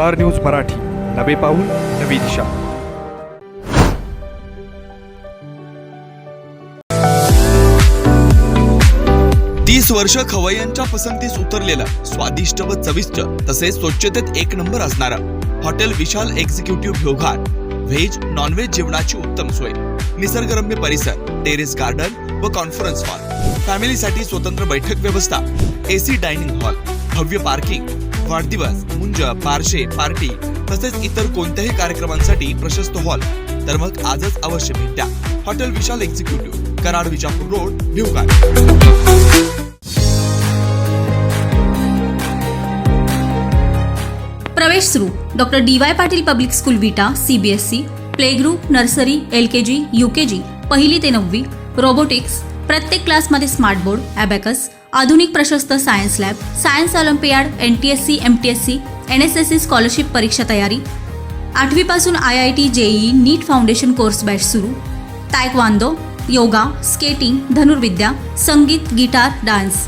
Star news Marathi. नवे पाऊल नवी दिशा. तीस वर्ष खवय्यांच्या पसंतीस उतरलेलं स्वादिष्ट व चविष्ट तसेच स्वच्छतेत एक नंबर असणारा hotel Vishal executive Bhoghat veg non veg जेवणाची उत्तम सोय. निसर्गरम्य परिसर टेरेस गार्डन व कॉन्फरन्स हॉल. फॅमिलीसाठी स्वतंत्र बैठक व्यवस्था एसी डायनिंग हॉल भव्य पार्किंग वाढदिवस मुंज पारशे पार्टी तसेच इतर कोणत्याही कार्यक्रमांसाठी प्रशस्त हॉल. तर मग आजच अवश्य भेट. द्या hotel Vishal executive Karad Vijapur road Bhivghat प्रवेश सुरू. Doctor D Y Patil public school Vita CBSE play group nursery L K G U K G पहिली ते नववी रोबोटिक्स प्रत्येक क्लासमध्ये स्मार्ट बोर्ड ॲबॅकस आधुनिक प्रशस्त science lab science olympiad N T S C M T S C N S S C scholarship परीक्षा तयारी. आठवीपासून I I T JEE NEET foundation course batch सुरू. तायक्वांदो योगा स्केटिंग धनुर्विद्या संगीत guitar dance.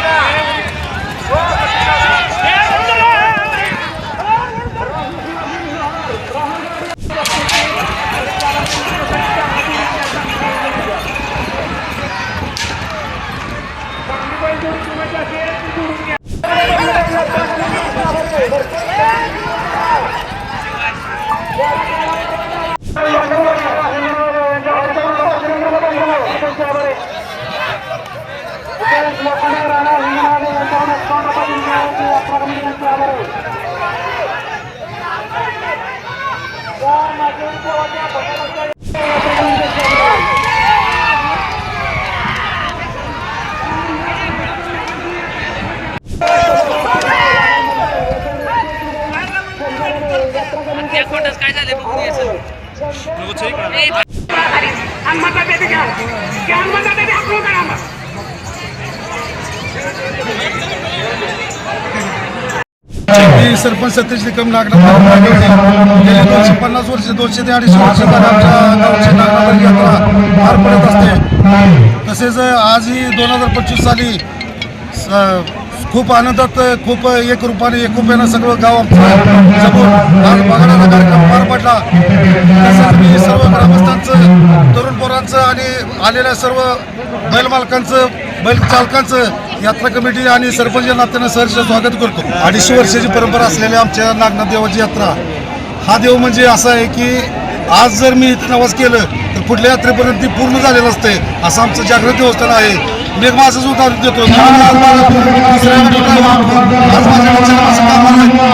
त्या काय झालं बघून सरपंच सतीश निकम नागनाथ. गेली दोनशे पन्नास वर्ष दोनशे ते अडीचशे वर्ष आमच्या गावची नागनाथ यात्रा पार पडत असते. तसेच आजही दोन हजार पंचवीस साली खूप आनंदात खूप एक रूपाने एकोप्यानं सगळं गाव आमचं कार्यक्रम पार पडला. तसंच मी सर्व ग्रामस्थांचं तरुण पोरांचं आणि आलेल्या सर्व बैल मालकांचं बैल चालकांचं यात्रा कमिटी आणि सरपंच या नात्यानं सहर्ष स्वागत करतो. अडीचशे वर्षाची परंपरा असलेल्या आमच्या नागनाथ देवाची यात्रा हा देव म्हणजे असा आहे की आज जर मी इथं नवाज केलं तर पुढल्या यात्रेपर्यंत ती पूर्ण झालेलं असते असं आमचं जागृत देवस्थान आहे. मी एक माझंच उदाहरण देतो.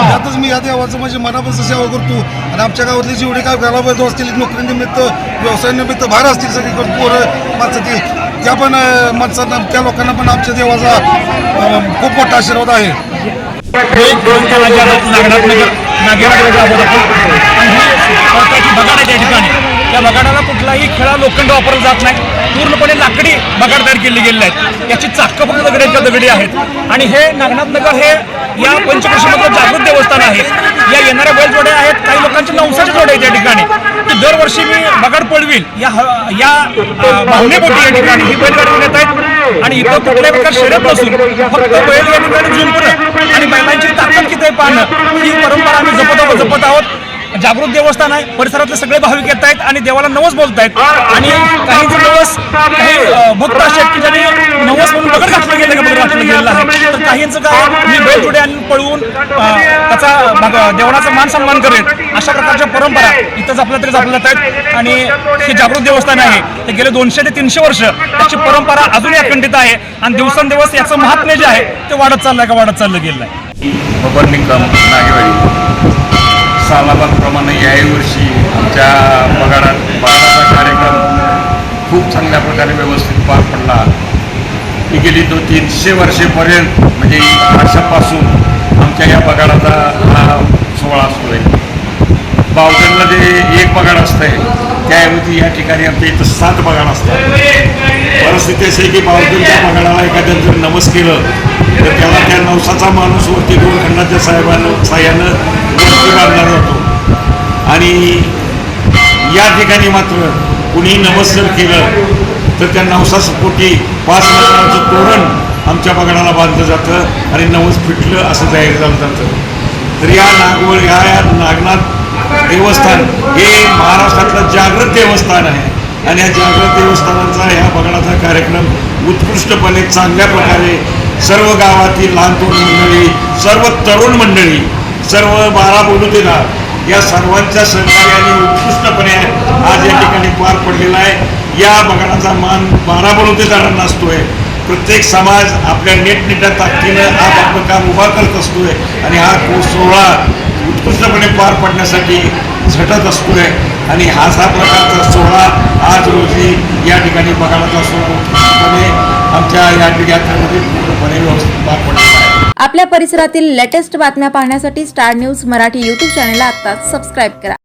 त्यातच मी या देवाचं म्हणजे मनापासून सेवा करतो. आणि आमच्या गावातली जेवढे काय गावाबद्दल असतील नोकरीनिमित्त व्यवसायानिमित्त बाहेर असतील सगळीकडे पोरं माणसं ती. त्या पण माणसांना त्या लोकांना पण आमच्या देवाचा खूप मोठा आशीर्वाद आहे. बगाड आहे त्या ठिकाणी. त्या बगाडाला कुठलाही खेळा लोखंड वापरला जात नाही. पूर्णपणे लाकडी बगाड तयार केले गेले आहेत. याची चाकं फक्त दगड्यांच्या दगडी आहेत. आणि हे नागनाथ नगर हे या पंचकृषीमधलं जागृत देवस्थान आहे. या येणाऱ्या बैलजोड्या आहेत. काही लोकांचे नवसाचे जोड्या आहेत या ठिकाणी. की दरवर्षी मी बगाड पळवील. या या भावनेपोटी या ठिकाणी ही बैलगाडी येत आहेत. आणि इथं कुठल्याही प्रकार शर्यत नसून फक्त बैल या ठिकाणी झुंपणं आणि बैलांची ताकद किती आहे पाहणं ही परंपरा आम्ही जपत आहोत जपत आहोत जागृत देवस्थान आहे. परिसरातले सगळे भाविक येत आहेत आणि देवाला नवस बोलत आहेत आणि काही जे नवस काही भक्त असे आहेत की ज्यांनी नवस म्हणून दगड घातलं गेलं का दगड घातलं गेलेलं आहे. तर काहींचं काय मी बैलजोडे आणून पळवून त्याचा भग- देवळाचा मान सन्मान करेल. अशा प्रकारच्या परंपरा इथं आपल्या तरी जपल्या आहेत आणि हे जागृत देवस्थान आहे. ते गेले दोनशे ते तीनशे वर्ष त्याची परंपरा अजूनही अखंडित आहे. आणि दिवसेंदिवस याचं महात्म्य जे आहे ते वाढत चाललंय का वाढत चाललं गेलं आहे नागेवाडी. सालाबादप्रमाणे याही वर्षी आमच्या पगारात पगाराचा कार्यक्रम खूप चांगल्या प्रकारे व्यवस्थित पार पडला. ही गेली दोन तीनशे वर्षेपर्यंत म्हणजे वर्षापासून आमच्या या बगाडाचा हा सोहळा असतो आहे. बावधनला जे एक बगाड असतंय त्याऐवजी या ठिकाणी आमच्या इथं सात पगार असतात. परिस्थिती अशी आहे की बावधनच्या पगाराला एखाद्यानं जर नमस केलं तर त्याला त्या नवसाचा माणूस वरती दोन खंडाच्या साहेबांना साह्यानं वरती बांधला जातो आणि या ठिकाणी मात्र कुणी नमस्कार केलं तर त्या नवसापोटी पाच लाखांचं तोरण आमच्या बगाडाला बांधलं जातं आणि नवस फिटलं असं जाहीर झालं जातं. तर या नागवळ या या नागनाथ देवस्थान हे महाराष्ट्रातलं जागृत देवस्थान आहे. आणि या जागृत देवस्थानाचा ह्या बघण्याचा कार्यक्रम उत्कृष्टपणे चांगल्या प्रकारे सर्व गावातील लहान तरुण मंडळी सर्व तरुण मंडळी सर्व बारा बोलुतेदार या सर्वांच्या सहकार्याने उत्कृष्टपणे आज या ठिकाणी पार पडलेला आहे. या बगडाचा मान बारा बोलुतेदारांना असतोय. प्रत्येक समाज आपल्या नेटनेट्या ताकदीनं आप आपलं काम उभा करत असतोय. आणि हा सोहळा उत्कृष्टपणे पार पडण्यासाठी झटत असतोय. आणि हाच हा प्रकारचा सोहळा आज रोजी या ठिकाणी बघायला सोहळा आमच्या या यात्रेमध्ये पूर्णपणे व्यवस्थित पार पडलेला आहे आपल्या परिसरातील लेटेस्ट बातम्या पाहण्यासाठी स्टार न्यूज मराठी यूट्यूब चॅनलला आत्ताच सबस्क्राईब करा.